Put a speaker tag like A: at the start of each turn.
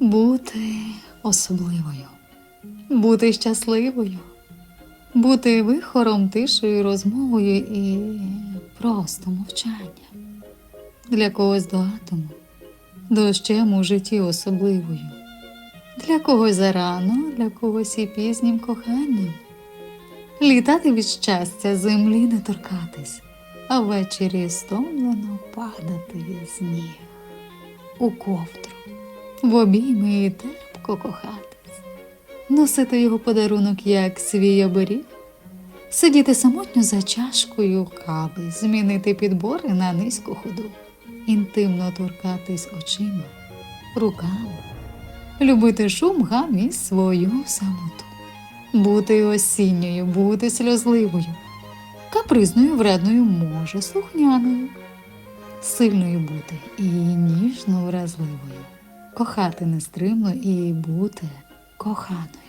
A: бути особливою, бути щасливою, бути вихором, тишою, розмовою і просто мовчанням. Для когось до атому, дощем у житті особливою, для когось зарано, для когось і пізнім коханням. Літати від щастя, землі не торкатись, а ввечері стомлено падати з ніг. У ковдру, в обійми і терпко кохатись, носити його подарунок як свій оберіг, сидіти самотньо за чашкою кави, змінити підбори на низьку ходу, інтимно торкатись очима, руками, любити шум гам і свою самоту, бути осінньою, бути сльозливою, капризною, вредною, може, слухняною. Сильною бути і ніжно вразливою, кохати нестримно і бути коханою.